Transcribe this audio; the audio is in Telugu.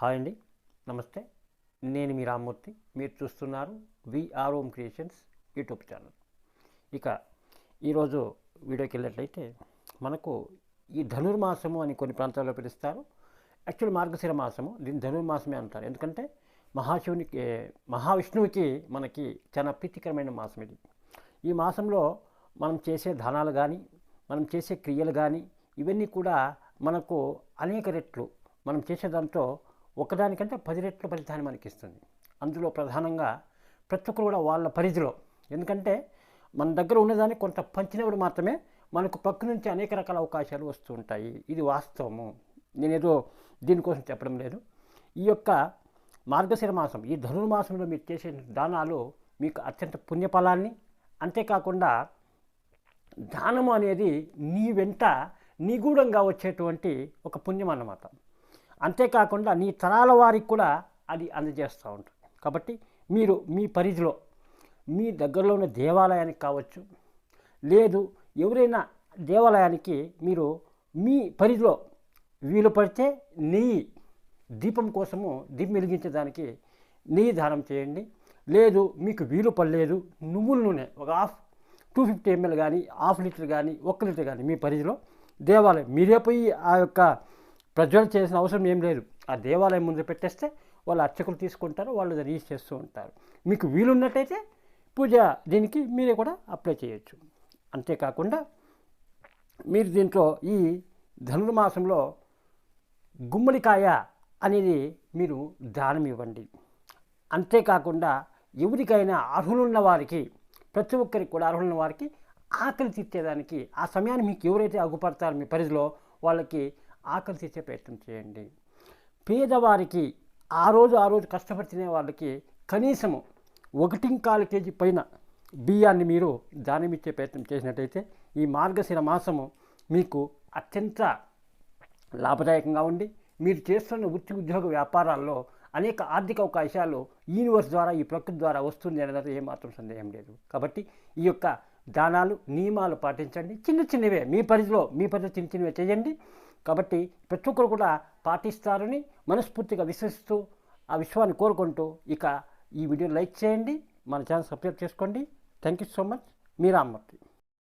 హాయ్ అండి. నమస్తే. నేను మీ రామ్మూర్తి. మీరు చూస్తున్నారు VR Om creations YouTube channel. ఇక ఈరోజు వీడియోకి వెళ్ళినట్లయితే మనకు ఈ ధనుర్మాసము అని కొన్ని ప్రాంతాల్లో పిలుస్తారు. యాక్చువల్ మార్గశిర మాసము దీన్ని ధనుర్మాసమే అంటారు. ఎందుకంటే మహాశివునికి మహావిష్ణువుకి మనకి చాలా ప్రీతికరమైన మాసం ఇది. ఈ మాసంలో మనం చేసే దానాలు కానీ మనం చేసే క్రియలు కానీ ఇవన్నీ కూడా మనకు అనేక రెట్లు మనం చేసే దాంతో ఒకదానికంటే పది రెట్ల ఫలితాన్ని మనకి ఇస్తుంది అందులో ప్రధానంగా ప్రతి ఒక్కరు కూడా వాళ్ళ పరిధిలో. ఎందుకంటే మన దగ్గర ఉన్నదాన్ని కొంత పంచినప్పుడు మాత్రమే మనకు పక్క నుంచి అనేక రకాల అవకాశాలు వస్తూ ఉంటాయి. ఇది వాస్తవము. నేనేదో దీనికోసం చెప్పడం లేదు. ఈ యొక్క మార్గశిర మాసం ఈ ధనుర్మాసంలో మీరు చేసే దానాలు మీకు అత్యంత పుణ్యఫలాన్ని అంతేకాకుండా దానము అనేది నీ వెంట నిగూఢంగా వచ్చేటువంటి ఒక పుణ్యం అన్నమాట అంతేకాకుండా నీ తరాల వారికి కూడా అది అందజేస్తూ ఉంటుంది కాబట్టి మీరు మీ పరిధిలో మీ దగ్గరలో ఉన్న దేవాలయానికి కావచ్చు లేదు ఎవరైనా దేవాలయానికి మీరు మీ పరిధిలో వీలు పడితే నెయ్యి దీపం కోసము దీపం వెలిగించడానికి నెయ్యి దానం చేయండి. లేదు మీకు వీలు పడలేదు నువ్వుల నూనె ఒక హాఫ్ టూ ఫిఫ్టీ ఎంఎల్ కానీ హాఫ్ లీటర్ కానీ ఒక్క లీటర్ కానీ మీ పరిధిలో దేవాలయం మీరే పోయి ఆ యొక్క ప్రజ్వల చేసిన అవసరం ఏం లేదు. ఆ దేవాలయం ముందు పెట్టేస్తే వాళ్ళు అర్చకులు తీసుకుంటారు వాళ్ళు రీచ్ చేస్తూ ఉంటారు. మీకు వీలున్నట్టయితే పూజ దీనికి మీరే కూడా అప్లై చేయొచ్చు. అంతేకాకుండా మీరు దీంట్లో ఈ ధనుర్మాసంలో గుమ్మడికాయ అనేది మీరు దానం ఇవ్వండి. అంతేకాకుండా ఎవరికైనా అర్హులున్న వారికి ప్రతి ఒక్కరికి కూడా అర్హులున్న వారికి ఆకలి తీర్చేదానికి ఆ సమయాన్ని మీకు ఎవరైతే అగుపడతారో మీ పరిధిలో వాళ్ళకి ఆకలి తీర్చే ప్రయత్నం చేయండి. పేదవారికి ఆ రోజు ఆ రోజు కష్టపడి తినే వాళ్ళకి కనీసము ఒకటి కాలు కేజీ పైన బియ్యాన్ని మీరు దానం ఇచ్చే ప్రయత్నం చేసినట్టయితే ఈ మార్గశిర మాసము మీకు అత్యంత లాభదాయకంగా ఉండి మీరు చేస్తున్న వృత్తి ఉద్యోగ వ్యాపారాల్లో అనేక ఆర్థిక అవకాశాలు యూనివర్స్ ద్వారా ఈ ప్రకృతి ద్వారా వస్తుంది అనేది ఏమాత్రం సందేహం లేదు. కాబట్టి ఈ యొక్క దానాలు నియమాలు పాటించండి. చిన్న చిన్నవే మీ పరిధిలో మీ పరిధిలో చిన్న చిన్నవే చేయండి. కాబట్టి ప్రతి ఒక్కరు కూడా పాటిస్తారని మనస్ఫూర్తిగా విశ్వసిస్తూ ఆ విశ్వాన్ని కోరుకుంటూ ఇక ఈ వీడియో లైక్ చేయండి మన ఛానల్ సబ్స్క్రైబ్ చేసుకోండి. థ్యాంక్ యూ సో మచ్ మీ రామ్మూర్తి.